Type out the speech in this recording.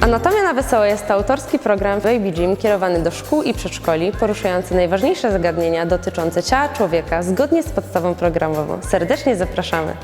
Anatomia na Wesoło jest to autorski program Baby Gym kierowany do szkół i przedszkoli, poruszający najważniejsze zagadnienia dotyczące ciała człowieka zgodnie z podstawą programową. Serdecznie zapraszamy!